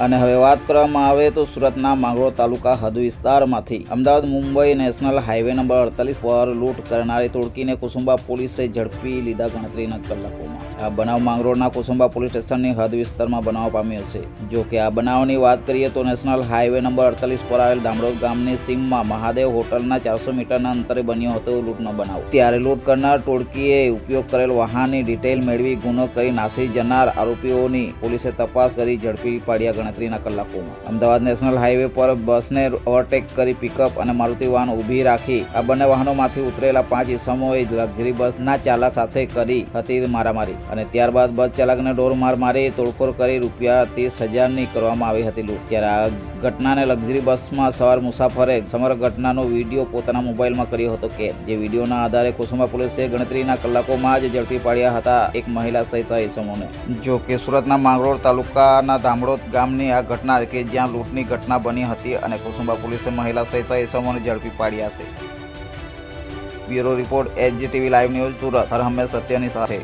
અને હવે વાત કરવામાં આવે તો સુરતના માંગરોળ તાલુકા હદ વિસ્તારમાંથી Ahmedabad Mumbai national highway number અડતાલીસ પર લૂંટ કરનારી તોડકીને કુસુંબા પોલીસે ઝડપી લીધા ગણતરીના કલાકોમાં. આ બનાવ માંગરોળના કુસુંબા પોલીસ સ્ટેશનની હદ વિસ્તારમાં બનાવ પામ્યો છે. જો કે આ બનાવની વાત કરીએ તો નેશનલ હાઈવે નંબર અડતાલીસ પર આવેલ ધામરોદ ગામની સીમમાં મહાદેવ હોટલના ચારસો મીટરના અંતરે બન્યો હતો લૂંટનો બનાવ. ત્યારે લૂંટ કરનાર ટોળકીએ ઉપયોગ કરેલ વાહનની ડિટેલ મેળવી ગુનો કરી નાસી જનાર આરોપીઓની પોલીસે તપાસ કરી ઝડપી પાડ્યા ગણતરીના કલાકોમાં. અમદાવાદ નેશનલ હાઈવે પર બસને ઓવરટેક કરી પિકઅપ અને મારુતિ વાહન ઊભી રાખી આ બંને વાહનોમાંથી ઉતરેલા પાંચ ઇસમોએ લક્ઝરી બસના ચાલક સાથે કરી હતી મારામારી. અને ત્યારબાદ બસ ચાલકને ડોર માર તોડફોડ કરી રૂપિયા ત્રીસ હજારની કરવામાં આવી હતી ત્યારે આ ઘટનાને લક્ઝરી બસમાં સવાર મુસાફરે સમગ્ર ઘટનાનો વીડિયો પોતાના મોબાઈલમાં કર્યો હતો કે જે વિડીયોના આધારે કુસુમા પોલીસે ગણતરીના કલાકોમાં જ ઝડપી પાડ્યા હતા એક મહિલા સહિત ઇસમોને. જો કે સુરતના માંગરોળ તાલુકાના ધામડોદ ગામની આ ઘટના કે જ્યાં લૂંટની ઘટના બની હતી અને કુસુંબા પોલીસે મહિલા સહિત ઇસમોને ઝડપી પાડ્યા છે. Bureau report HGTV live news Surat. હર હંમેશ સત્યની સાથે.